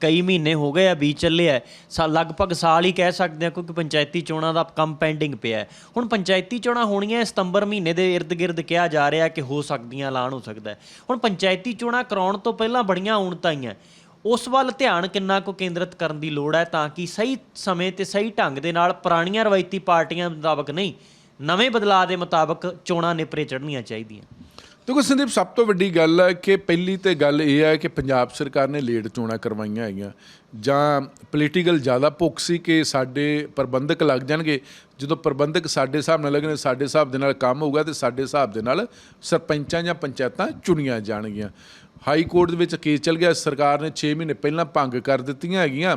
ਕਈ ਮਹੀਨੇ ਹੋ ਗਏ ਆ ਵੀ ਚੱਲੇ ਆ ਸਾ, ਲਗਭਗ ਸਾਲ ਹੀ ਕਹਿ ਸਕਦੇ ਆ ਕਿਉਂਕਿ ਪੰਚਾਇਤੀ ਚੋਣਾਂ ਦਾ ਕੰਮ ਪੈਂਡਿੰਗ ਪਿਆ ਹੁਣ ਪੰਚਾਇਤੀ ਚੋਣਾਂ ਹੋਣੀਆਂ ਸਤੰਬਰ ਮਹੀਨੇ ਦੇ ird-gird ਕਿਹਾ ਜਾ ਰਿਹਾ ਕਿ ਹੋ ਸਕਦੀਆਂ, ਐਲਾਨ ਹੋ ਸਕਦਾ ਹੁਣ ਪੰਚਾਇਤੀ ਚੋਣਾਂ ਕਰਾਉਣ ਤੋਂ ਪਹਿਲਾਂ ਬੜੀਆਂ ਉਣਤਾਂ ਹੀ ਆ ਉਸ ਵੱਲ ਧਿਆਨ ਕਿੰਨਾ ਕੁ ਕੇਂਦਰਿਤ ਕਰਨ ਦੀ ਲੋੜ ਹੈ ਤਾਂ ਕਿ ਸਹੀ ਸਮੇਂ ਤੇ ਸਹੀ ਢੰਗ ਦੇ ਨਾਲ ਪੁਰਾਣੀਆਂ ਰਵਾਇਤੀ ਪਾਰਟੀਆਂ ਮੁਤਾਬਕ ਨਹੀਂ, ਨਵੇਂ ਬਦਲਾਅ ਦੇ ਮੁਤਾਬਕ ਚੋਣਾਂ ਨੇਪਰੇ ਚੜ੍ਹਨੀਆਂ ਚਾਹੀਦੀਆਂ। ਦੇਖੋ ਸੰਦੀਪ, ਸਭ ਤੋਂ ਵੱਡੀ ਗੱਲ ਹੈ ਕਿ ਪਹਿਲੀ ਤੇ ਗੱਲ ਇਹ ਹੈ ਕਿ ਪੰਜਾਬ ਸਰਕਾਰ ਨੇ ਲੇਟ ਚੋਣਾਂ ਕਰਵਾਈਆਂ ਹੈਗੀਆਂ। ਜਾਂ ਪੋਲੀਟੀਕਲ ਜ਼ਿਆਦਾ ਭੁੱਖ ਸੀ ਕਿ ਸਾਡੇ ਪ੍ਰਬੰਧਕ ਲੱਗ ਜਾਣਗੇ। ਜਦੋਂ ਪ੍ਰਬੰਧਕ ਸਾਡੇ ਹਿਸਾਬ ਨਾਲ ਲੱਗਣੇ ਸਾਡੇ ਹਿਸਾਬ ਦੇ ਨਾਲ ਕੰਮ ਹੋਊਗਾ ਤੇ ਸਾਡੇ ਹਿਸਾਬ ਦੇ ਨਾਲ ਸਰਪੰਚਾਂ ਜਾਂ ਪੰਚਾਇਤਾਂ ਚੁਣੀਆਂ ਜਾਣਗੀਆਂ। ਹਾਈ ਕੋਰਟ ਦੇ ਵਿੱਚ ਕੇਸ ਚੱਲ ਗਿਆ। ਸਰਕਾਰ ਨੇ 6 ਮਹੀਨੇ ਪਹਿਲਾਂ ਭੰਗ ਕਰ ਦਿੱਤੀਆਂ ਹੈਗੀਆਂ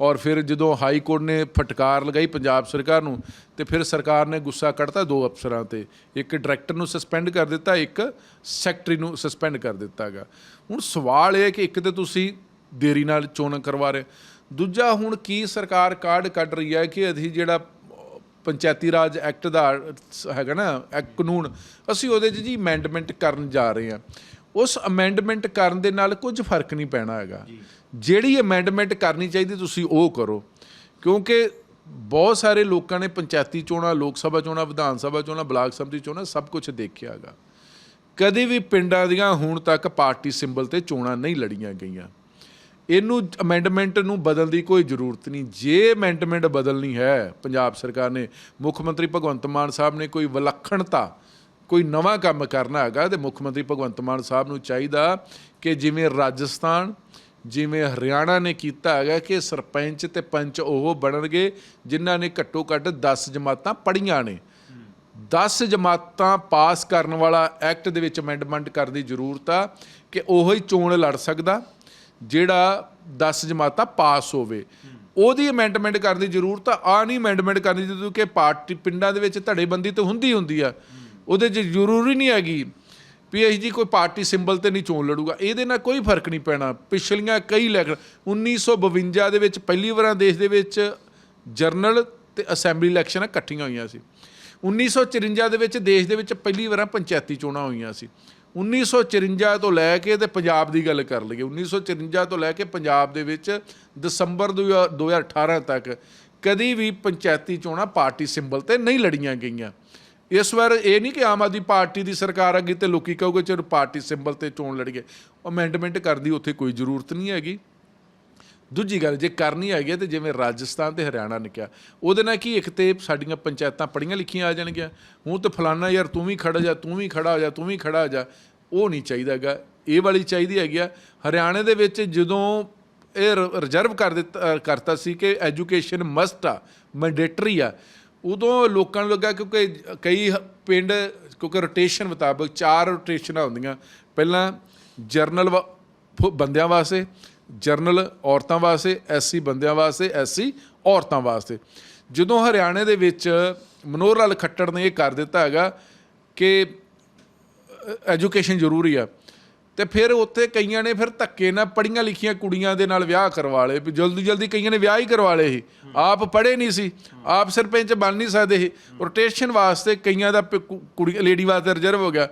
ਔਰ ਫਿਰ ਜਦੋਂ ਹਾਈ ਕੋਰਟ ਨੇ ਫਟਕਾਰ ਲਗਾਈ ਪੰਜਾਬ ਸਰਕਾਰ ਨੂੰ, ਤੇ ਫਿਰ ਸਰਕਾਰ ਨੇ ਗੁੱਸਾ ਕੱਢਤਾ ਦੋ ਅਫਸਰਾਂ ਤੇ। ਇੱਕ ਡਾਇਰੈਕਟਰ ਨੂੰ ਸਸਪੈਂਡ ਕਰ ਦਿੱਤਾ, ਇੱਕ ਸੈਕਟਰੀ ਨੂੰ ਸਸਪੈਂਡ ਕਰ ਦਿੱਤਾਗਾ ਹੁਣ ਸਵਾਲ ਇਹ ਹੈ ਕਿ ਇੱਕ ਤੇ ਤੁਸੀਂ ਦੇਰੀ ਨਾਲ ਚੋਣ ਕਰਵਾ ਰਹੇ ਦੂਜਾ, ਹੁਣ ਕੀ ਸਰਕਾਰ ਕਾਰਡ ਕੱਢ ਰਹੀ ਹੈ ਕਿ ਅਸੀਂ ਜਿਹੜਾ ਪੰਚਾਇਤੀ ਰਾਜ ਐਕਟ ਦਾ ਹੈਗਾ ਨਾ, ਐਕਟ ਕਾਨੂੰਨ, ਅਸੀਂ ਉਹਦੇ 'ਚ ਜੀ ਅਮੈਂਡਮੈਂਟ ਕਰਨ ਜਾ ਰਹੇ ਹਾਂ। ਉਸ ਅਮੈਂਡਮੈਂਟ ਕਰਨ ਦੇ ਨਾਲ ਕੁਝ ਫ਼ਰਕ ਨਹੀਂ ਪੈਣਾ ਹੈਗਾ। ਜਿਹੜੀ ਅਮੈਂਡਮੈਂਟ ਕਰਨੀ ਚਾਹੀਦੀ ਤੁਸੀਂ ਉਹ ਕਰੋ। ਕਿਉਂਕਿ ਬਹੁਤ ਸਾਰੇ ਲੋਕਾਂ ਨੇ ਪੰਚਾਇਤੀ ਚੋਣਾਂ ਲੋਕ ਸਭਾ ਚੋਣਾਂ ਵਿਧਾਨ ਸਭਾ ਚੋਣਾਂ ਬਲਾਕ ਸਮਿਤੀ ਚੋਣਾਂ ਸਭ ਕੁਝ ਦੇਖਿਆ ਹੈਗਾ। ਕਦੇ ਵੀ ਪਿੰਡਾਂ ਦੀਆਂ ਹੁਣ ਤੱਕ ਪਾਰਟੀ ਸਿੰਬਲ ਤੇ ਚੋਣਾਂ ਨਹੀਂ ਲੜੀਆਂ ਗਈਆਂ। ਇਹਨੂੰ ਅਮੈਂਡਮੈਂਟ ਨੂੰ ਬਦਲਣ ਦੀ ਕੋਈ ਜ਼ਰੂਰਤ ਨਹੀਂ। ਜੇ ਅਮੈਂਡਮੈਂਟ ਬਦਲਣੀ ਹੈ ਪੰਜਾਬ ਸਰਕਾਰ ਨੇ ਮੁੱਖ ਮੰਤਰੀ ਭਗਵੰਤ ਮਾਨ ਸਾਹਿਬ ਨੇ ਕੋਈ ਵਿਲੱਖਣਤਾ ਕੋਈ ਨਵਾਂ ਕੰਮ ਕਰਨਾ ਹੈਗਾ ਤੇ ਮੁੱਖ ਮੰਤਰੀ ਭਗਵੰਤ ਮਾਨ ਸਾਹਿਬ ਨੂੰ ਚਾਹੀਦਾ ਕਿ ਜਿਵੇਂ ਰਾਜਸਥਾਨ, ਜਿਵੇਂ ਹਰਿਆਣਾ ਨੇ ਕੀਤਾ ਹੈਗਾ ਕਿ ਸਰਪੰਚ ਤੇ ਪੰਚ ਉਹ ਬਣਨਗੇ ਜਿਨ੍ਹਾਂ ਨੇ ਘੱਟੋ ਘੱਟ 10 ਜਮਾਤਾਂ ਪੜ੍ਹੀਆਂ ਨੇ। 10 ਜਮਾਤਾਂ ਪਾਸ ਕਰਨ ਵਾਲਾ ਐਕਟ ਦੇ ਵਿੱਚ ਅਮੈਂਡਮੈਂਟ ਕਰਨ ਦੀ ਜ਼ਰੂਰਤ ਆ ਕਿ ਉਹੀ ਚੋਣ ਲੜ ਸਕਦਾ ਜਿਹੜਾ 10 ਜਮਾਤਾਂ ਪਾਸ ਹੋਵੇ। ਉਹਦੀ ਅਮੈਂਡਮੈਂਟ ਕਰਨ ਦੀ ਜ਼ਰੂਰਤ ਆ ਨਹੀਂ ਅਮੈਂਡਮੈਂਟ ਕਰਨੀ ਜਦੋਂ ਕਿ ਪਾਰਟੀ ਪਿੰਡਾਂ ਦੇ ਵਿੱਚ ਧੜੇਬੰਦੀ ਤਾਂ ਹੁੰਦੀ ਹੁੰਦੀ ਆ। ਉਹਦੇ 'ਚ ਜ਼ਰੂਰੀ ਨਹੀਂ ਹੈਗੀ ਵੀ ਇਹ ਜੀ ਕੋਈ ਪਾਰਟੀ ਸਿੰਬਲ ਤੇ ਨਹੀਂ ਚੋਣ ਲੜੂਗਾ। ਇਹਦੇ ਨਾਲ ਕੋਈ ਫ਼ਰਕ ਨਹੀਂ ਪੈਣਾ। ਪਿਛਲੀਆਂ ਕਈ ਇਲੈਕਸ਼ਨ 1952 ਦੇ ਵਿੱਚ ਪਹਿਲੀ ਵਾਰਾਂ ਦੇਸ਼ ਦੇ ਵਿੱਚ ਜਰਨਲ ਤੇ ਅਸੈਂਬਲੀ ਇਲੈਕਸ਼ਨਾਂ ਇਕੱਠੀਆਂ ਹੋਈਆਂ ਸੀ। 1954 ਦੇ ਵਿੱਚ ਦੇਸ਼ ਦੇ ਵਿੱਚ ਪਹਿਲੀ ਵਾਰਾਂ ਪੰਚਾਇਤੀ ਚੋਣਾਂ ਹੋਈਆਂ ਸੀ। 1954 ਤੋਂ ਲੈ ਕੇ ਤੇ ਪੰਜਾਬ ਦੀ ਗੱਲ ਕਰ ਲਈਏ। 1954 ਤੋਂ ਲੈ ਕੇ ਪੰਜਾਬ ਦੇ ਵਿੱਚ ਦਸੰਬਰ 2018 ਤੱਕ ਕਦੀ ਵੀ ਪੰਚਾਇਤੀ ਚੋਣਾਂ ਪਾਰਟੀ ਸਿੰਬਲ ਤੇ ਨਹੀਂ ਲੜੀਆਂ ਗਈਆਂ। ਇਸ ਵਾਰ ਇਹ ਨਹੀਂ ਕਿ ਆਮ ਆਦਮੀ ਪਾਰਟੀ ਦੀ ਸਰਕਾਰ ਅੱਗੇ ਤੇ ਲੋਕੀ ਕਹੋਗੇ ਚਲੋ ਪਾਰਟੀ ਸਿੰਬਲ ਤੇ ਚੋਣ ਲੜੀਏ। ਅਮੈਂਡਮੈਂਟ ਕਰਦੀ ਉੱਥੇ ਕੋਈ ਜ਼ਰੂਰਤ ਨਹੀਂ ਹੈਗੀ। ਦੂਜੀ ਗੱਲ, ਜੇ ਕਰਨੀ ਹੈਗੀ ਹੈ ਤੇ ਜਿਵੇਂ ਰਾਜਸਥਾਨ ਤੇ ਹਰਿਆਣਾ ਨੇ ਕਿਹਾ, ਉਹਦੇ ਨਾਲ ਕੀ ਇੱਕ ਤੇ ਸਾਡੀਆਂ ਪੰਚਾਇਤਾਂ ਪੜੀਆਂ ਲਿਖੀਆਂ ਆ ਜਾਣਗੀਆਂ। ਹੁਣ ਤੇ ਫਲਾਨਾ ਯਾਰ ਤੂੰ ਵੀ ਖੜਾ ਜਾ, ਤੂੰ ਵੀ ਖੜਾ ਹੋ ਜਾ, ਤੂੰ ਵੀ ਖੜਾ ਹੋ ਜਾ, ਉਹ ਨਹੀਂ ਚਾਹੀਦਾ ਹੈਗਾ। ਇਹ ਵਾਲੀ ਚਾਹੀਦੀ ਹੈਗੀ ਆ। ਹਰਿਆਣੇ ਦੇ ਵਿੱਚ ਜਦੋਂ ਇਹ ਰਿਜ਼ਰਵ ਕਰ ਦਿੱਤਾ ਕਰਤਾ ਸੀ ਕਿ ਐਜੂਕੇਸ਼ਨ ਮਸਟ ਆ ਮੈਂਡੇਟਰੀ ਆ ਉਦੋਂ ਲੋਕਾਂ ਨੂੰ ਲੱਗਾ ਕਿਉਂਕਿ ਕਈ ਪਿੰਡ, ਕਿਉਂਕਿ ਰੋਟੇਸ਼ਨ ਮੁਤਾਬਕ ਚਾਰ ਰੋਟੇਸ਼ਨਾਂ ਹੁੰਦੀਆਂ। ਪਹਿਲਾਂ ਜਰਨਲ ਵਾ- ਫੁ- ਬੰਦਿਆਂ ਵਾਸਤੇ, ਜਰਨਲ ਔਰਤਾਂ ਵਾਸਤੇ, ਐਸਸੀ ਬੰਦਿਆਂ ਵਾਸਤੇ, ਐਸਸੀ ਔਰਤਾਂ ਵਾਸਤੇ। ਜਦੋਂ ਹਰਿਆਣੇ ਦੇ ਵਿੱਚ ਮਨੋਹਰ ਲਾਲ ਖੱਟੜ ਨੇ ਇਹ ਕਰ ਦਿੱਤਾ ਹੈਗਾ ਕਿ ਐਜੂਕੇਸ਼ਨ ਜ਼ਰੂਰੀ ਆ। ਤੇ ਫਿਰ ਉੱਥੇ ਕਈਆਂ ਨੇ ਫਿਰ ਧੱਕੇ ਨਾਲ ਪੜੀਆਂ ਲਿਖੀਆਂ ਕੁੜੀਆਂ ਦੇ ਨਾਲ ਵਿਆਹ ਕਰਵਾ ਲਏ, ਵੀ ਜਲਦੀ ਜਲਦੀ ਕਈਆਂ ਨੇ ਵਿਆਹ ਹੀ ਕਰਵਾ ਲਏ ਸੀ ਆਪ ਪੜ੍ਹੇ ਨਹੀਂ ਸੀ, ਆਪ ਸਰਪੰਚ ਬਣ ਨਹੀਂ ਸਕਦੇ ਸੀ ਰੋਟੇਸ਼ਨ ਵਾਸਤੇ ਕਈਆਂ ਦਾ ਪ- ਕੁੜੀ ਲੇਡੀ ਵਾਸਤੇ ਰਿਜ਼ਰਵ ਹੋ ਗਿਆ।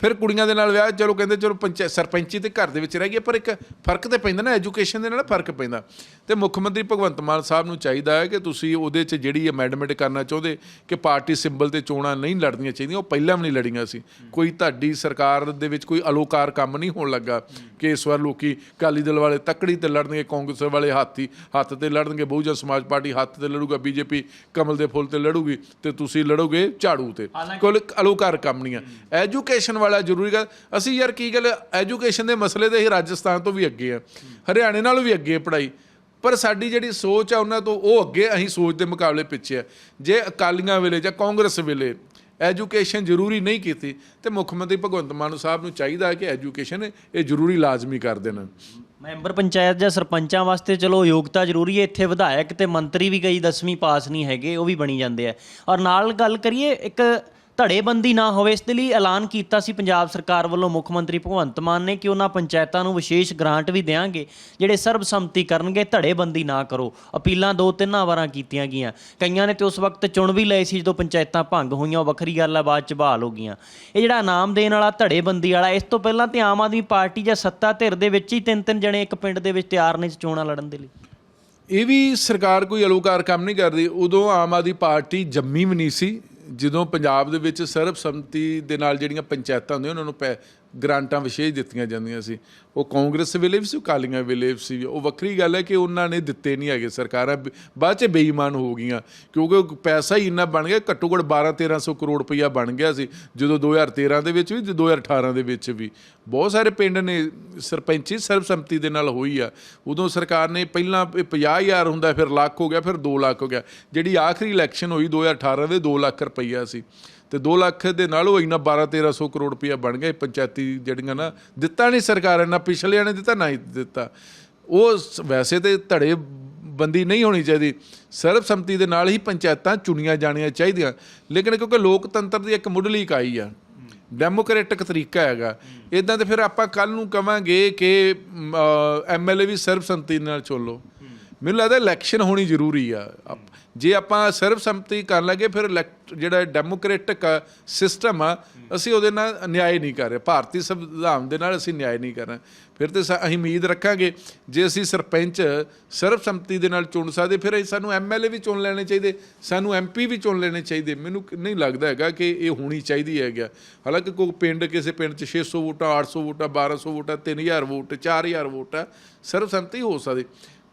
ਫਿਰ ਕੁੜੀਆਂ ਦੇ ਨਾਲ ਵਿਆਹ ਚਲੋ ਕਹਿੰਦੇ ਚਲੋ ਪੰਚ ਸਰਪੰਚੀ ਤੇ ਘਰ ਦੇ ਵਿੱਚ ਰਹਿ ਗਈ ਪਰ ਇੱਕ ਫ਼ਰਕ ਤੇ ਪੈਂਦਾ ਨਾ ਐਜੂਕੇਸ਼ਨ ਦੇ ਨਾਲ ਫ਼ਰਕ ਪੈਂਦਾ। ਤੇ ਮੁੱਖ ਮੰਤਰੀ ਭਗਵੰਤ ਮਾਨ ਸਾਹਿਬ ਨੂੰ ਚਾਹੀਦਾ ਹੈ ਕਿ ਤੁਸੀਂ ਉਹਦੇ 'ਚ ਜਿਹੜੀ ਅਮੈਂਡਮੈਂਟ ਕਰਨਾ ਚਾਹੁੰਦੇ ਕਿ ਪਾਰਟੀ ਸਿੰਬਲ ਤੇ ਚੋਣਾਂ ਨਹੀਂ ਲੜਨੀਆਂ ਚਾਹੀਦੀਆਂ ਉਹ ਪਹਿਲਾਂ ਵੀ ਨਹੀਂ ਲੜੀਆਂ ਸੀ। ਕੋਈ ਤੁਹਾਡੀ ਸਰਕਾਰ ਦੇ ਵਿੱਚ ਕੋਈ ਅਲੋਕਾਰ ਕੰਮ ਨਹੀਂ ਹੋਣ ਲੱਗਾ ਕਿ ਇਸ ਵਾਰ ਲੋਕੀ ਅਕਾਲੀ ਦਲ ਵਾਲੇ ਤੱਕੜੀ ਤੇ ਲੜਨਗੇ ਕਾਂਗਰਸ ਵਾਲੇ ਹਾਥੀ ਹੱਥ ਤੇ ਲੜਨਗੇ ਬਹੁਜਨ ਸਮਾਜ ਪਾਰਟੀ ਹੱਥ ਤੇ ਲੜੂਗਾ ਬੀਜੇਪੀ ਕਮਲ ਦੇ ਫੁੱਲ ਤੇ ਲੜੂਗੀ ਤੇ ਤੁਸੀਂ ਲੜੋਗੇ ਝਾੜੂ ਤੇ। ਕੋਲ ਅਲੋਕਾਰ ਕੰਮ ਨਹੀਂ ਆ ਐਜੂਕੇਸ਼ਨ ਵਾਲਾ ਜ਼ਰੂਰੀ ਗੱਲ, ਅਸੀਂ ਯਾਰ ਕੀ ਗੱਲ ਐਜੂਕੇਸ਼ਨ ਦੇ ਮਸਲੇ ਦੇ ਹੀ ਰਾਜਸਥਾਨ ਤੋਂ ਵੀ ਅੱਗੇ ਆ। ਹਰਿਆਣੇ ਨਾਲੋਂ ਵੀ ਅੱਗੇ ਪੜਾਈ ਪਰ ਸਾਡੀ ਜਿਹੜੀ ਸੋਚ ਆ, ਉਹਨਾਂ ਤੋਂ ਉਹ ਅੱਗੇ ਅਸੀਂ ਸੋਚ ਦੇ ਮੁਕਾਬਲੇ ਪਿੱਛੇ ਆ। ਜੇ ਅਕਾਲੀਆਂ ਵੇਲੇ ਜਾਂ ਕਾਂਗਰਸ ਵੇਲੇ ਐਜੂਕੇਸ਼ਨ ਜ਼ਰੂਰੀ ਨਹੀਂ ਕੀਤੀ, ਤੇ ਮੁੱਖ ਮੰਤਰੀ ਭਗਵੰਤ ਮਾਨ ਸਾਹਿਬ ਨੂੰ ਚਾਹੀਦਾ ਕਿ ਐਜੂਕੇਸ਼ਨ ਇਹ ਜ਼ਰੂਰੀ ਲਾਜ਼ਮੀ ਕਰ ਦੇਣ। ਮੈਂਬਰ ਪੰਚਾਇਤ ਜਾਂ ਸਰਪੰਚਾਂ ਵਾਸਤੇ ਚਲੋ ਯੋਗਤਾ ਜ਼ਰੂਰੀ ਹੈ, ਇੱਥੇ ਵਿਧਾਇਕ ਤੇ ਮੰਤਰੀ ਵੀ ਕਈ 10ਵੀਂ ਪਾਸ ਨਹੀਂ ਹੈਗੇ, ਉਹ ਵੀ ਬਣੀ ਜਾਂਦੇ ਆ। ਔਰ ਨਾਲ ਗੱਲ ਕਰੀਏ, ਇੱਕ ਧੜੇਬੰਦੀ ਨਾ ਹੋਵੇ, ਇਸ ਦੇ ਲਈ ਐਲਾਨ ਕੀਤਾ ਸੀ ਪੰਜਾਬ ਸਰਕਾਰ ਵੱਲੋਂ ਮੁੱਖ ਮੰਤਰੀ ਭਗਵੰਤ ਮਾਨ ਨੇ ਕਿ ਉਹਨਾਂ ਪੰਚਾਇਤਾਂ ਨੂੰ ਵਿਸ਼ੇਸ਼ ਗ੍ਰਾਂਟ ਵੀ ਦੇਵਾਂਗੇ, ਜਿਹੜੇ ਸਰਬਸੰਮਤੀ ਕਰਨਗੇ, ਧੜੇਬੰਦੀ ਨਾ ਕਰੋ। ਅਪੀਲਾਂ ਦੋ ਤਿੰਨਾਂ ਵਾਰਾਂ ਕੀਤੀਆਂ ਗਈਆਂ। ਕਈਆਂ ਨੇ ਤੇ ਉਸ ਵਕਤ ਚੁਣ ਵੀ ਲਏ ਸੀ, ਜਦੋਂ ਪੰਚਾਇਤਾਂ ਭੰਗ ਹੋਈਆਂ, ਉਹ ਵੱਖਰੀ ਗੱਲ ਆ, ਬਾਅਦ ਚ ਬਹਾਲ ਹੋ ਗਈਆਂ। ਇਹ ਜਿਹੜਾ ਇਨਾਮ ਦੇਣ ਵਾਲਾ ਧੜੇਬੰਦੀ ਵਾਲਾ, ਇਸ ਤੋਂ ਪਹਿਲਾਂ ਤੇ ਆਮ ਆਦਮੀ ਪਾਰਟੀ ਜਾਂ ਸੱਤਾ ਧਿਰ ਦੇ ਵਿੱਚ ਹੀ ਤਿੰਨ ਤਿੰਨ ਜਣੇ ਇੱਕ ਪਿੰਡ ਦੇ ਵਿੱਚ ਤਿਆਰ ਨੇ ਚੋਣਾਂ ਲੜਨ ਦੇ ਲਈ। ਇਹ ਵੀ ਸਰਕਾਰ ਕੋਈ ਅਲੋਕਾਰ ਕੰਮ ਨਹੀਂ ਕਰਦੀ। ਉਦੋਂ ਆਮ ਆਦਮੀ ਪਾਰਟੀ ਜੰਮੀ ਵੀ ਨਹੀਂ ਸੀ। ਜਦੋਂ ਪੰਜਾਬ ਦੇ ਵਿੱਚ ਸਰਬਸੰਮਤੀ ਦੇ ਨਾਲ ਜਿਹੜੀਆਂ ਪੰਚਾਇਤਾਂ ਹੁੰਦੀਆਂ ਉਹਨਾਂ ਨੂੰ ਪੈ ਗ੍ਰਾਂਟਾਂ ਵਿਸ਼ੇਸ਼ ਦਿੱਤੀਆਂ ਜਾਂਦੀਆਂ ਸੀ। ਉਹ ਕਾਂਗਰਸ ਵੇਲੇ ਵੀ ਸੀ ਕਾਲੀਆਂ ਵੇਲੇ ਵੀ ਸੀ। ਉਹ ਵੱਖਰੀ ਗੱਲ ਹੈ ਕਿ ਉਹਨਾਂ ਨੇ ਦਿੱਤੇ ਨਹੀਂ ਹੈਗੇ। ਸਰਕਾਰਾਂ ਬ- ਬਾਅਦ ਚ ਬੇਈਮਾਨ ਹੋ ਗਈਆਂ। ਕਿਉਂਕਿ ਉਹ ਪੈਸਾ ਹੀ ਇੰਨਾ ਬਣ ਗਿਆ ਘੱਟੋ ਘੱਟ 12 1300 ਕਰੋੜ ਰੁਪਈਆ ਬਣ ਗਿਆ ਸੀ, ਜਦੋਂ 2013 ਦੇ ਵਿੱਚ ਵੀ ਤੇ 2018 ਦੇ ਵਿੱਚ ਵੀ। ਬਹੁਤ ਸਾਰੇ ਪਿੰਡ ਨੇ, ਸਰਪੰਚੀ ਸਰਬਸੰਮਤੀ ਦੇ ਨਾਲ ਹੋਈ ਆ। ਉਦੋਂ ਸਰਕਾਰ ਨੇ ਪਹਿਲਾਂ ਇਹ 50000 ਹੁੰਦਾ, ਫਿਰ ਲੱਖ ਹੋ ਗਿਆ, ਫਿਰ 2 ਲੱਖ ਹੋ ਗਿਆ। ਜਿਹੜੀ ਆਖਰੀ ਇਲੈਕਸ਼ਨ ਹੋਈ 2018 ਦੇ 2 ਲੱਖ ਰੁਪਈਆ ਸੀ। ਤੇ 2 ਲੱਖ ਦੇ ਨਾਲ ਉਹ ਇੰਨਾ 12 1300 ਕਰੋੜ ਰੁਪਇਆ ਬਣ ਗਿਆ ਇਹ ਪੰਚਾਇਤੀ ਜਿਹੜੀਆਂ ਨਾ, ਦਿੱਤਾ ਨਹੀਂ ਸਰਕਾਰ ਨੇ ਨਾ ਪਿਛਲਿਆਂ ਨੇ ਦਿੱਤਾ, ਨਾ ਹੀ ਦਿੱਤਾ। ਉਹ ਸ- ਵੈਸੇ ਤੇ ਧੜੇ ਬੰਦੀ ਨਹੀਂ ਹੋਣੀ ਚਾਹੀਦੀ। ਸਰਬਸੰਮਤੀ ਦੇ ਨਾਲ ਹੀ ਪੰਚਾਇਤਾਂ ਚੁਣੀਆਂ ਜਾਣੀਆਂ ਚਾਹੀਦੀਆਂ। ਲੇਕਿਨ ਕਿਉਂਕਿ ਲੋਕਤੰਤਰ ਦੀ ਇੱਕ ਮੁੱਢਲੀ ਇਕਾਈ ਆ। ਡੈਮੋਕ੍ਰੈਟਿਕ ਤਰੀਕਾ ਹੈਗਾ। ਇਦਾਂ ਤੇ ਫਿਰ ਆਪਾਂ ਕੱਲ ਨੂੰ ਕਵਾਂਗੇ ਕਿ ਐਮਐਲਏ ਵੀ ਸਰਬਸੰਮਤੀ ਨਾਲ ਚੁਣ ਮੈਨੂੰ ਲੱਗਦਾ ਇਲੈਕਸ਼ਨ ਹੋਣੀ ਜ਼ਰੂਰੀ ਆ। ਜੇ ਆਪਾਂ ਸਰਬਸੰਮਤੀ ਕਰਨ ਲੱਗੇ, ਫਿਰ elect- ਜਿਹੜਾ ਡੈਮੋਕ੍ਰੈਟਿਕ ਸਿਸਟਮ ਆ, ਅਸੀਂ ਉਹਦੇ ਨਾਲ ਨਿਆਂ ਨਹੀਂ ਕਰ ਰਹੇ। ਭਾਰਤੀ ਸੰਵਿਧਾਨ ਦੇ ਨਾਲ ਅਸੀਂ ਨਿਆਂ ਨਹੀਂ ਕਰ ਰਹੇ। ਫਿਰ ਤੇ ਸਾ- ਅਸੀਂ ਉਮੀਦ ਰੱਖਾਂਗੇ, ਜੇ ਅਸੀਂ ਸਰਪੰਚ ਸਰਬਸੰਮਤੀ ਦੇ ਨਾਲ ਚੁਣ ਸਕਦੇ, ਫਿਰ ਅਸੀਂ- ਸਾਨੂੰ ਐਮਐਲਏ ਵੀ ਚੁਣ ਲੈਣੇ ਚਾਹੀਦੇ, ਸਾਨੂੰ ਐਮਪੀ ਵੀ ਚੁਣ ਲੈਣੇ ਚਾਹੀਦੇ। ਮੈਨੂੰ ਨਹੀਂ ਲੱਗਦਾ ਹੈਗਾ ਕਿ ਇਹ ਹੋਣੀ ਚਾਹੀਦੀ ਹੈਗਾ ਹਾਲਾਂਕਿ ਕੋਈ ਪਿੰਡ, ਕਿਸੇ ਪਿੰਡ 'ਚ 600 ਵੋਟਾਂ 800 ਵੋਟਾਂ 1200 ਵੋਟਾਂ 3000 ਵੋਟ 4000 ਵੋਟ ਆ, ਸਰਬਸੰਮਤੀ ਹੋ ਸਕਦੀ।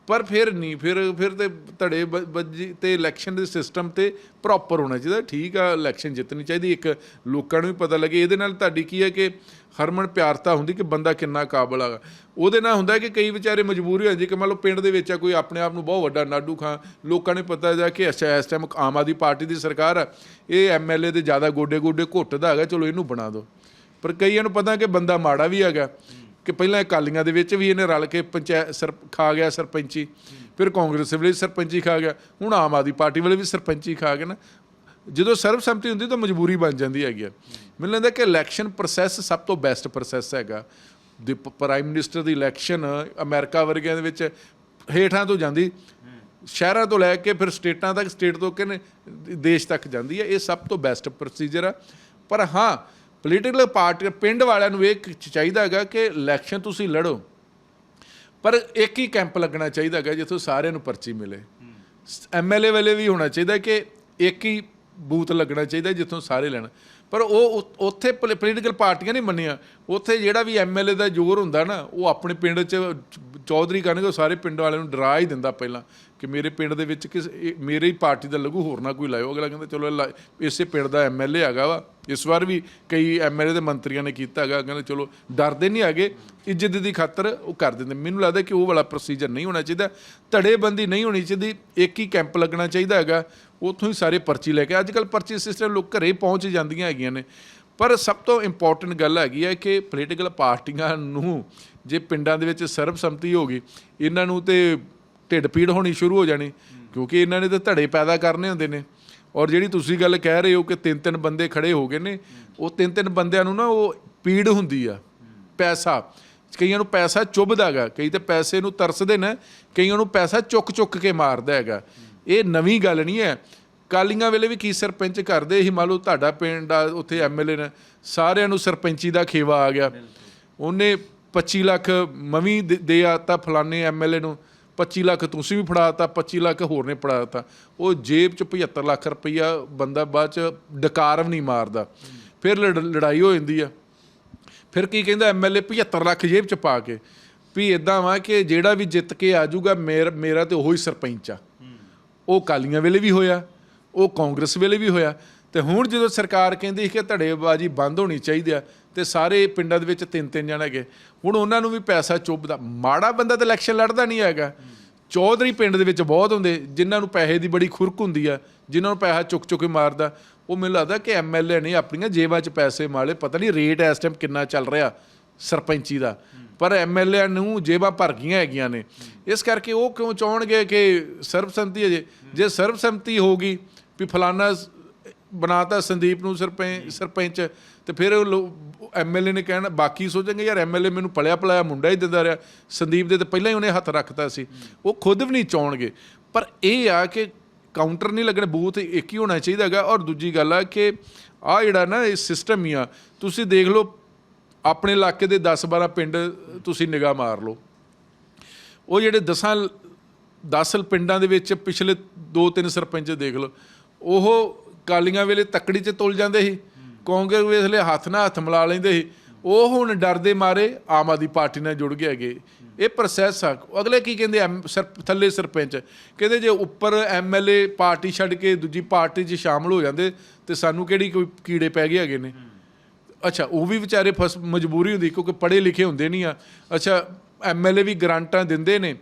ਪਰ ਫਿਰ ਨਹੀਂ, ਫਿਰ ਫਿਰ ਤੇ ਧੜੇ ਬ- ਬੱਜੀ ਤੇ ਇਲੈਕਸ਼ਨ ਦੇ ਸਿਸਟਮ ਤੇ ਪ੍ਰੋਪਰ ਹੋਣਾ ਚਾਹੀਦਾ। ਠੀਕ ਆ ਇਲੈਕਸ਼ਨ ਜਿੱਤਣੀ ਚਾਹੀਦੀ। ਇੱਕ ਲੋਕਾਂ ਨੂੰ ਵੀ ਪਤਾ ਲੱਗੇ। ਇਹਦੇ ਨਾਲ ਤੁਹਾਡੀ ਕੀ ਹੈ ਕਿ ਹਰਮਨ ਪਿਆਰਤਾ ਹੁੰਦੀ ਕਿ ਬੰਦਾ ਕਿੰਨਾ ਕਾਬਲ ਆ। ਉਹਦੇ ਨਾਲ ਹੁੰਦਾ ਕਿ ਕਈ ਵਿਚਾਰੇ ਮਜਬੂਰੀ ਹੋ ਜਾਂਦੇ। ਕਿ ਮੰਨ ਲਓ ਪਿੰਡ ਦੇ ਵਿੱਚ ਆ, ਕੋਈ ਆਪਣੇ ਆਪ ਨੂੰ ਬਹੁਤ ਵੱਡਾ ਨਾਡੂ ਖਾਂ। ਲੋਕਾਂ ਨੇ ਪਤਾ ਜਾ ਕਿ ਅੱਛਾ, ਇਸ ਟਾਈਮ ਆਮ ਆਦਮੀ ਪਾਰਟੀ ਦੀ ਸਰਕਾਰ ਆ। ਇਹ ਐਮਐਲਏ ਦੇ ਜ਼ਿਆਦਾ ਗੋਡੇ ਗੋਡੇ ਘੁੱਟਦਾ ਹੈਗਾ। ਚਲੋ, ਇਹਨੂੰ ਬਣਾ ਦਿਓ। ਪਰ ਕਈਆਂ ਨੂੰ ਪਤਾ ਕਿ ਬੰਦਾ ਮਾੜਾ ਵੀ ਹੈਗਾ। ਕਿ ਪਹਿਲਾਂ ਅਕਾਲੀਆਂ ਦੇ ਵਿੱਚ ਵੀ ਇਹਨੇ ਰਲ ਕੇ ਪੰਚਾਇਤ ਸਰ, ਖਾ ਗਿਆ ਸਰਪੰਚੀ, ਫਿਰ ਕਾਂਗਰਸ ਵੇਲੇ ਸਰਪੰਚੀ ਖਾ ਗਿਆ, ਹੁਣ ਆਮ ਆਦਮੀ ਪਾਰਟੀ ਵੇਲੇ ਵੀ ਸਰਪੰਚੀ ਖਾ ਗਿਆ ਨਾ। ਜਦੋਂ ਸਰਬਸੰਮਤੀ ਹੁੰਦੀ ਤਾਂ ਮਜਬੂਰੀ ਬਣ ਜਾਂਦੀ ਹੈਗੀ ਆ। ਮੈਨੂੰ ਲੱਗਦਾ ਕਿ ਇਲੈਕਸ਼ਨ ਪ੍ਰੋਸੈਸ ਸਭ ਤੋਂ ਬੈਸਟ ਪ੍ਰੋਸੈਸ ਹੈਗਾ। ਦੀ ਪ੍ਰਾਈਮ ਮਿਨਿਸਟਰ ਦੀ ਇਲੈਕਸ਼ਨ ਅਮਰੀਕਾ ਵਰਗਿਆਂ ਦੇ ਵਿੱਚ ਹੇਠਾਂ ਤੋਂ ਜਾਂਦੀ, ਸ਼ਹਿਰਾਂ ਤੋਂ ਲੈ ਕੇ ਫਿਰ ਸਟੇਟਾਂ ਤੱਕ, ਸਟੇਟ ਤੋਂ ਕਿਨੇ, ਦੇਸ਼ ਤੱਕ ਜਾਂਦੀ ਹੈ। ਇਹ ਸਭ ਤੋਂ ਬੈਸਟ ਪ੍ਰੋਸੀਜਰ ਆ। ਪਰ ਹਾਂ ਪੋਲੀਟੀਕਲ ਪਾਰਟੀ ਪਿੰਡ ਵਾਲਿਆਂ ਨੂੰ ਇਹ ਚਾਹੀਦਾ ਹੈਗਾ ਕਿ ਇਲੈਕਸ਼ਨ ਤੁਸੀਂ ਲੜੋ। ਪਰ ਇੱਕ ਹੀ ਕੈਂਪ ਲੱਗਣਾ ਚਾਹੀਦਾ ਹੈਗਾ ਜਿੱਥੋਂ ਸਾਰਿਆਂ ਨੂੰ ਪਰਚੀ ਮਿਲੇ। ਐਮਐਲਏ ਵਾਲੇ ਵੀ ਹੋਣਾ ਚਾਹੀਦਾ ਕਿ ਇੱਕ ਹੀ ਬੂਥ ਲੱਗਣਾ ਚਾਹੀਦਾ ਜਿੱਥੋਂ ਸਾਰੇ ਲੈਣ। ਪਰ ਉਹ ਉ- ਉੱਥੇ ਪੋਲੀਟੀਕਲ ਪਾਰਟੀਆਂ ਨਹੀਂ ਮੰਨੀਆਂ। ਉੱਥੇ ਜਿਹੜਾ ਵੀ ਐਮਐਲਏ ਦਾ ਜ਼ੋਰ ਹੁੰਦਾ ਨਾ, ਉਹ ਆਪਣੇ ਪਿੰਡ 'ਚ ਚੌਧਰੀ ਕਰਨਗੇ, ਉਹ ਸਾਰੇ ਪਿੰਡ ਵਾਲਿਆਂ ਨੂੰ ਡਰਾ ਹੀ ਦਿੰਦਾ ਪਹਿਲਾਂ। ਕਿ ਮੇਰੇ ਪਿੰਡ ਦੇ ਵਿੱਚ ਕਿਸ ਇਹ ਮੇਰੇ ਹੀ ਪਾਰਟੀ ਦਾ ਲੱਗੂ ਹੋਰ ਨਾ ਕੋਈ ਲਾਇਓ। ਅਗਲਾ ਕਹਿੰਦਾ, ਚਲੋ ਲਾ- ਇਸੇ ਪਿੰਡ ਦਾ ਐਮਐਲਏ ਹੈਗਾ ਵਾ। ਇਸ ਵਾਰ ਵੀ ਕਈ ਐਮਐਲਏ ਦੇ ਮੰਤਰੀਆਂ ਨੇ ਕੀਤਾ ਹੈਗਾ। ਕਹਿੰਦੇ, ਚਲੋ, ਡਰਦੇ ਨਹੀਂ ਹੈਗੇ। ਇੱਜ਼ਤ ਦੀ ਖਾਤਰ ਉਹ ਕਰ ਦਿੰਦੇ। ਮੈਨੂੰ ਲੱਗਦਾ ਕਿ ਉਹ ਵਾਲਾ ਪ੍ਰੋਸੀਜਰ ਨਹੀਂ ਹੋਣਾ ਚਾਹੀਦਾ। ਧੜੇਬੰਦੀ ਨਹੀਂ ਹੋਣੀ ਚਾਹੀਦੀ। ਇੱਕ ਹੀ ਕੈਂਪ ਲੱਗਣਾ ਚਾਹੀਦਾ ਹੈਗਾ। ਉੱਥੋਂ ਹੀ ਸਾਰੇ ਪਰਚੀ ਲੈ ਕੇ ਅੱਜ ਕੱਲ ਪਰਚੀ ਸਿਸਟਮ ਲੋਕ ਘਰੇ ਪਹੁੰਚ ਜਾਂਦੀਆਂ ਹੈਗੀਆਂ ਨੇ। ਪਰ ਸਭ ਤੋਂ ਇੰਪੋਰਟੈਂਟ ਗੱਲ ਹੈਗੀ ਹੈ ਕਿ ਪੋਲੀਟੀਕਲ ਪਾਰਟੀਆਂ ਨੂੰ ਜੇ ਪਿੰਡਾਂ ਦੇ ਵਿੱਚ ਸਰਬਸੰਮਤੀ ਹੋ ਗਈ, ਇਹਨਾਂ ਨੂੰ ਤੇ ਢਿੱਡ ਪੀੜ ਹੋਣੀ ਸ਼ੁਰੂ ਹੋ ਜਾਣੀ ਕਿਉਂਕਿ ਇਹਨਾਂ ਨੇ ਤਾਂ ਧੜੇ ਪੈਦਾ ਕਰਨੇ ਹੁੰਦੇ ਨੇ। ਔਰ ਜਿਹੜੀ ਤੁਸੀਂ ਗੱਲ ਕਹਿ ਰਹੇ ਹੋ ਕਿ ਤਿੰਨ ਤਿੰਨ ਬੰਦੇ ਖੜੇ ਹੋ ਗਏ ਨੇ ਉਹ ਤਿੰਨ ਤਿੰਨ ਬੰਦਿਆਂ ਨੂੰ ਨਾ ਉਹ ਪੀੜ ਹੁੰਦੀ ਆ ਪੈਸਾ। ਕਈਆਂ ਨੂੰ ਪੈਸਾ ਚੁੱਭਦਾ ਹੈਗਾ ਕਈ ਤੇ ਪੈਸੇ ਨੂੰ ਤਰਸਦੇ ਨੇ ਕਈਆਂ ਨੂੰ ਪੈਸਾ ਚੁੱਕ ਚੁੱਕ ਕੇ ਮਾਰਦਾ ਹੈਗਾ। ਇਹ ਨਵੀਂ ਗੱਲ ਨਹੀਂ ਹੈ। ਕਾਲੀਆਂ ਵੇਲੇ ਵੀ ਕੀ ਸਰਪੰਚ ਕਰਦੇ ਸੀ ਮੰਨ ਲਓ ਤੁਹਾਡਾ ਪਿੰਡ ਆ ਉੱਥੇ ਐਮਐਲਏ ਨੇ ਸਾਰਿਆਂ ਨੂੰ ਸਰਪੰਚੀ ਦਾ ਖੇਵਾ ਆ ਗਿਆ। ਉਹਨੇ 25 ਲੱਖ ਮਵੀ ਦੇ ਆਤਾ ਫਲਾਣੇ ਐਮਐਲਏ ਨੂੰ 25 ਲੱਖ ਤੁਸੀਂ ਵੀ ਫੜਾਤਾ 25 ਲੱਖ ਹੋਰ ਨੇ ਫੜਾਤਾ ਉਹ ਜੇਬ ਚ 75 ਲੱਖ ਰੁਪਈਆ ਬੰਦਾ ਬਾਅਦ ਚ ਡਕਾਰ ਵੀ ਨਹੀਂ ਮਾਰਦਾ। ਫਿਰ ਲੜ- ਲੜਾਈ ਹੋ ਜਾਂਦੀ ਆ। ਫਿਰ ਕੀ ਕਹਿੰਦਾ ਐਮਐਲਏ 75 ਲੱਖ ਜੇਬ ਚ ਪਾ ਕੇ। ਵੀ ਇਦਾਂ ਵਾ ਕਿ ਜਿਹੜਾ ਵੀ ਜਿੱਤ ਕੇ ਆ ਜਾਊਗਾ, ਮੇਰ- ਮੇਰਾ ਤੇ ਉਹੀ ਸਰਪੰਚ ਆ। ਉਹ ਕਾਲੀਆਂ ਵੇਲੇ ਵੀ ਹੋਇਆ, ਉਹ ਕਾਂਗਰਸ ਵੇਲੇ ਵੀ ਹੋਇਆ। ਤੇ ਹੁਣ ਜਦੋਂ ਸਰਕਾਰ ਕਹਿੰਦੀ ਸੀ ਕਿ ਧੜੇਬਾਜ਼ੀ ਬੰਦ ਹੋਣੀ ਚਾਹੀਦੀ ਆ, ਤੇ ਸਾਰੇ ਪਿੰਡਾਂ ਦੇ ਵਿੱਚ ਤਿੰਨ ਤਿੰਨ ਜਣੇ ਹੈਗੇ, ਹੁਣ ਉਹਨਾਂ ਨੂੰ ਵੀ ਪੈਸਾ ਚੁੱਭਦਾ। ਮਾੜਾ ਬੰਦਾ ਤਾਂ ਇਲੈਕਸ਼ਨ ਲੜਦਾ ਨਹੀਂ ਹੈਗਾ। ਚੌਧਰੀ ਪਿੰਡ ਦੇ ਵਿੱਚ ਬਹੁਤ ਹੁੰਦੇ, ਜਿਨ੍ਹਾਂ ਨੂੰ ਪੈਸੇ ਦੀ ਬੜੀ ਖੁਰਕ ਹੁੰਦੀ ਆ, ਜਿਨ੍ਹਾਂ ਨੂੰ ਪੈਸਾ ਚੁੱਕ ਚੁੱਕ ਕੇ ਮਾਰਦਾ। ਉਹ ਮੈਨੂੰ ਲੱਗਦਾ ਕਿ ਐਮਐਲਏ ਨੇ ਆਪਣੀਆਂ ਜੇਬਾਂ 'ਚ ਪੈਸੇ ਮਾਲੇ ਪਤਾ ਨਹੀਂ ਰੇਟ ਇਸ ਟਾਈਮ ਕਿੰਨਾ ਚੱਲ ਰਿਹਾ ਸਰਪੰਚੀ ਦਾ। ਪਰ ਐਮਐਲਏ ਨੂੰ ਜੇਬਾਂ ਭਰ ਗਈਆਂ ਹੈਗੀਆਂ ਨੇ। ਇਸ ਕਰਕੇ ਉਹ ਕਿਉਂ ਚਾਹਣਗੇ ਕਿ ਸਰਬਸੰਮਤੀ ਹੈ ਜੇ ਜੇ ਸਰਬਸੰਮਤੀ ਹੋਗੀ ਵੀ ਫਲਾਨਾ ਬਣਾਤਾ ਸੰਦੀਪ ਨੂੰ ਸਰਪੰਚ ਸਰਪੰਚ ਤੇ ਫਿਰ ਐਮਐਲਏ ਨੇ ਕਹਿਣਾ ਬਾਕੀ ਸੋਚਣਗੇ ਯਾਰ ਐਮਐਲਏ ਮੈਨੂੰ ਪਲਿਆ ਪਲਾਇਆ ਮੁੰਡਾ ਹੀ ਦਿੰਦਾ ਰਿਹਾ। ਸੰਦੀਪ ਦੇ ਤੇ ਪਹਿਲਾਂ ਹੀ ਉਹਨੇ ਹੱਥ ਰੱਖਤਾ ਸੀ। ਉਹ ਖੁਦ ਵੀ ਨਹੀਂ ਚਾਉਣਗੇ ਪਰ ਇਹ ਆ ਕਿ ਕਾਊਂਟਰ ਨਹੀਂ ਲੱਗਣੇ ਬੂਥ ਇੱਕ ਹੀ ਹੋਣਾ ਚਾਹੀਦਾ ਹੈਗਾ। ਔਰ ਦੂਜੀ ਗੱਲ ਆ ਕਿ ਆ ਜਿਹੜਾ ਨਾ ਇਹ ਸਿਸਟਮ ਹੀ ਆ ਤੁਸੀਂ ਦੇਖ ਲਓ ਆਪਣੇ ਇਲਾਕੇ ਦੇ 10 12 ਪਿੰਡ ਤੁਸੀਂ ਨਿਗਾਹ ਮਾਰ ਲਓ। ਉਹ ਜਿਹੜੇ 10 10 ਪਿੰਡਾਂ ਦੇ ਵਿੱਚ ਪਿਛਲੇ 2-3 ਸਰਪੰਚ ਦੇਖ ਲਓ ਉਹ ਕਾਲੀਆਂ ਵੇਲੇ ਤੱਕੜੀ 'ਚ ਤੁਲ ਜਾਂਦੇ ਸੀ। ਕਾਂਗਰਸ ਵੇਲੇ ਹੱਥ ਨਾਲ ਹੱਥ ਮਿਲਾ ਲੈਂਦੇ ਸੀ। ਉਹ ਹੁਣ ਡਰਦੇ ਮਾਰੇ ਆਮ ਆਦਮੀ ਪਾਰਟੀ ਨਾਲ ਜੁੜ ਗਏ ਹੈਗੇ। ਇਹ ਪ੍ਰੋਸੈਸ ਆ। ਅਗਲੇ ਕੀ ਕਹਿੰਦੇ ਐਮ- ਸਰ- ਥੱਲੇ ਸਰਪੰਚ ਕਹਿੰਦੇ ਜੇ ਉੱਪਰ ਐਮਐਲਏ ਪਾਰਟੀ ਛੱਡ ਕੇ ਦੂਜੀ ਪਾਰਟੀ 'ਚ ਸ਼ਾਮਲ ਹੋ ਜਾਂਦੇ ਤੇ ਸਾਨੂੰ ਕਿਹੜੀ ਕੋਈ ਕੀੜੇ ਪੈ ਗਏ ਹੈਗੇ ਨੇ? ਅੱਛਾ, ਉਹ ਵੀ ਵਿਚਾਰੇ ਫਸ ਮਜਬੂਰੀ ਹੁੰਦੀ ਕਿਉਂਕਿ ਪੜ੍ਹੇ ਲਿਖੇ ਹੁੰਦੇ ਨਹੀਂ ਆ। ਅੱਛਾ ਐਮਐਲਏ ਵੀ ਗਰਾਂਟਾਂ ਦਿੰਦੇ ਨੇ।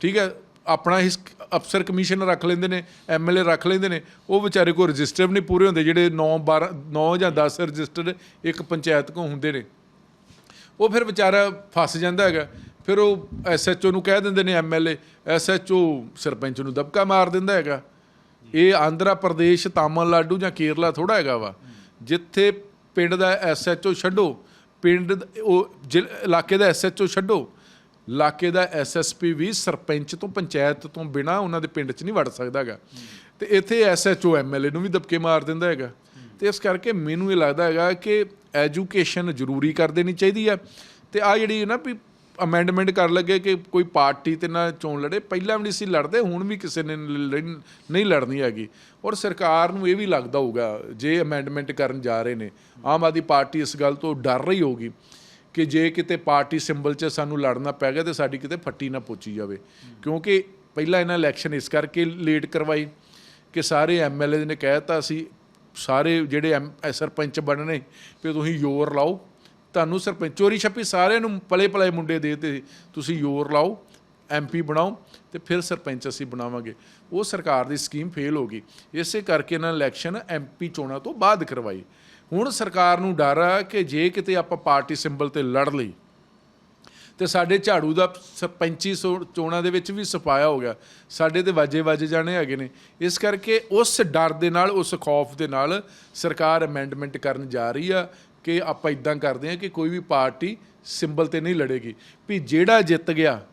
ਠੀਕ ਹੈ, ਆਪਣਾ ਹਿਸ ਅਫਸਰ ਕਮਿਸ਼ਨ ਰੱਖ ਲੈਂਦੇ ਨੇ ਐਮਐਲਏ ਰੱਖ ਲੈਂਦੇ ਨੇ, ਉਹ ਵਿਚਾਰੇ ਕੋਲ ਰਜਿਸਟਰ ਵੀ ਨਹੀਂ ਪੂਰੇ ਹੁੰਦੇ, ਜਿਹੜੇ 9 12 9 ਜਾਂ 10 ਰਜਿਸਟਰ ਇੱਕ ਪੰਚਾਇਤ ਕੋ ਹੁੰਦੇ ਨੇ। ਉਹ ਫਿਰ ਵਿਚਾਰਾ ਫਸ ਜਾਂਦਾ ਹੈਗਾ। ਫਿਰ ਉਹ ਐਸਐਚਓ ਨੂੰ ਕਹਿ ਦਿੰਦੇ ਨੇ ਐਮਐਲਏ ਐਸਐਚਓ ਸਰਪੰਚ ਨੂੰ ਦਬਕਾ ਮਾਰ ਦਿੰਦਾ ਹੈਗਾ। ਇਹ ਆਂਧਰਾ ਪ੍ਰਦੇਸ਼, ਤਾਮਿਲਨਾਡੂ ਜਾਂ ਕੇਰਲਾ ਥੋੜਾ ਹੈਗਾ ਵਾ। ਜਿੱਥੇ ਪਿੰਡ ਦਾ ਐਸਐਚਓ ਛੱਡੋ, ਪਿੰਡ ਉਹ ਜ਼ਿਲ੍ਹ- ਇਲਾਕੇ ਦਾ ਐਸਐਚਓ ਛੱਡੋ ਇਲਾਕੇ ਦਾ ਐਸਐਸਪੀ ਵੀ ਸਰਪੰਚ ਤੋਂ ਪੰਚਾਇਤ ਤੋਂ ਬਿਨਾ ਉਹਨਾਂ ਦੇ ਪਿੰਡ 'ਚ ਨਹੀਂ ਵੜ ਸਕਦਾ ਹੈਗਾ। ਤੇ ਇੱਥੇ ਐਸਐਚਓ ਐਮਐਲਏ ਨੂੰ ਵੀ ਦਬਕੇ ਮਾਰ ਦਿੰਦਾ ਹੈਗਾ। ਤੇ ਇਸ ਕਰਕੇ ਮੈਨੂੰ ਇਹ ਲੱਗਦਾ ਹੈਗਾ ਕਿ ਐਜੂਕੇਸ਼ਨ ਜ਼ਰੂਰੀ ਕਰ ਦੇਣੀ ਚਾਹੀਦੀ ਆ। ਤੇ ਆ ਜਿਹੜੀ ਨਾ ਵੀ ਅਮੈਂਡਮੈਂਟ ਕਰ ਲੱਗੇ ਕਿ ਕੋਈ ਪਾਰਟੀ ਤੇ ਨਾ ਚੋਣ ਲੜੇ, ਪਹਿਲਾਂ ਵੀ ਨਹੀਂ ਸੀ ਲੜਦੇ, ਹੁਣ ਵੀ ਕਿਸੇ ਨੇ ਲੜ- ਨਹੀਂ ਲੜਨੀ ਹੈਗੀ। ਔਰ ਸਰਕਾਰ ਨੂੰ ਇਹ ਵੀ ਲੱਗਦਾ ਹੋਊਗਾ, ਜੇ ਅਮੈਂਡਮੈਂਟ ਕਰਨ ਜਾ ਰਹੇ ਨੇ, ਆਮ ਆਦਮੀ ਪਾਰਟੀ ਇਸ ਗੱਲ ਤੋਂ ਡਰ ਰਹੀ ਹੋਊਗੀ। ਕਿ ਜੇ ਕਿਤੇ ਪਾਰਟੀ ਸਿੰਬਲ 'ਚ ਸਾਨੂੰ ਲੜਨਾ ਪੈ ਗਿਆ ਤੇ ਸਾਡੀ ਕਿਤੇ ਫੱਟੀ ਨਾ ਪੋਚੀ ਜਾਵੇ। ਕਿਉਂਕਿ ਪਹਿਲਾਂ ਇਹਨਾਂ ਇਲੈਕਸ਼ਨ ਇਸ ਕਰਕੇ ਲੇਟ ਕਰਵਾਈ ਕਿ ਸਾਰੇ ਐਮਐਲਏ ਨੇ ਕਹਿਤਾ ਸੀ, ਸਾਰੇ ਜਿਹੜੇ ਐਮ- ਸਰਪੰਚ ਬਣਨੇ, ਵੀ ਤੁਸੀਂ ਯੋਰ ਲਾਓ। ਤੁਹਾਨੂੰ ਸਰਪੰਚ ਚੋਰੀ ਛੱਪੀ ਸਾਰਿਆਂ ਨੂੰ ਪਲੇ ਪਲੇ ਮੁੰਡੇ ਦੇ ਤੇ ਤੁਸੀਂ ਯੋਰ ਲਾਓ। ਐਮਪੀ ਬਣਾਓ ਤੇ ਫਿਰ ਸਰਪੰਚ ਅਸੀਂ ਬਣਾਵਾਂਗੇ। ਉਹ ਸਰਕਾਰ ਦੀ ਸਕੀਮ ਫੇਲ ਹੋ ਗਈ। ਇਸੇ ਕਰਕੇ ਇਹਨਾਂ ਇਲੈਕਸ਼ਨ ਐਮਪੀ ਚੋਣਾਂ ਤੋਂ ਬਾਅਦ ਕਰਵਾਈ। ਹੁਣ ਸਰਕਾਰ ਨੂੰ ਡਰ ਆ ਕਿ ਜੇ ਕਿਤੇ ਆਪਾਂ ਪਾਰਟੀ ਸਿੰਬਲ ਤੇ ਲੜ ਲਈ, ਤੇ ਸਾਡੇ ਝਾੜੂ ਦਾ ਸਰਪੰਚੀ ਸੋ- ਚੋਣਾਂ ਦੇ ਵਿੱਚ ਵੀ ਸਫਾਇਆ ਹੋ ਗਿਆ। ਸਾਡੇ ਤੇ ਵਾਜੇ ਵਾਜੇ ਜਾਣੇ ਹੈਗੇ ਨੇ। ਇਸ ਕਰਕੇ ਉਸ ਡਰ ਦੇ ਨਾਲ, ਉਸ ਖੌਫ ਦੇ ਨਾਲ ਸਰਕਾਰ ਅਮੈਂਡਮੈਂਟ ਕਰਨ ਜਾ ਰਹੀ ਆ ਕਿ ਆਪਾਂ ਇਦਾਂ ਕਰਦੇ ਹਾਂ ਕਿ ਕੋਈ ਵੀ ਪਾਰਟੀ ਸਿੰਬਲ ਤੇ ਨਹੀਂ ਲੜੇਗੀ। ਵੀ ਜਿਹੜਾ ਜਿੱਤ ਗਿਆ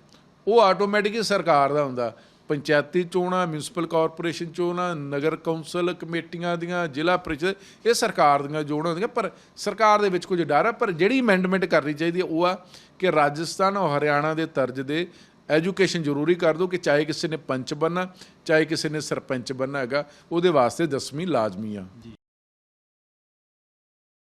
ਉਹ ਆਟੋਮੈਟਿਕਲੀ ਸਰਕਾਰ ਦਾ ਹੁੰਦਾ। ਪੰਚਾਇਤੀ ਚੋਣਾਂ ਮਿਊਨਿਸਪਲ ਕਾਰਪੋਰੇਸ਼ਨ ਚੋਣਾਂ, ਨਗਰ ਕੌਂਸਲ, ਕਮੇਟੀਆਂ ਦੀਆਂ, ਜ਼ਿਲ੍ਹਾ ਪ੍ਰੀਸ਼ਦ, ਇਹ ਸਰਕਾਰ ਦੀਆਂ ਚੋਣਾਂ ਹੁੰਦੀਆਂ। ਪਰ ਸਰਕਾਰ ਦੇ ਵਿੱਚ ਕੁਝ ਡਰ ਆ, ਪਰ ਜਿਹੜੀ ਅਮੈਂਡਮੈਂਟ ਕਰਨੀ ਚਾਹੀਦੀ ਉਹ ਆ ਕਿ ਰਾਜਸਥਾਨ ਔਰ ਹਰਿਆਣਾ ਦੇ ਤਰਜ਼ ਦੇ ਐਜੂਕੇਸ਼ਨ ਜ਼ਰੂਰੀ ਕਰ ਦਿਓ ਕਿ ਚਾਹੇ ਕਿਸੇ ਨੇ ਪੰਚ ਬਣਨਾ, ਚਾਹੇ ਕਿਸੇ ਨੇ ਸਰਪੰਚ ਬਣਨਾ ਹੈਗਾ, ਉਹਦੇ ਵਾਸਤੇ ਦਸਵੀਂ ਲਾਜ਼ਮੀ ਆ। ਜੀ।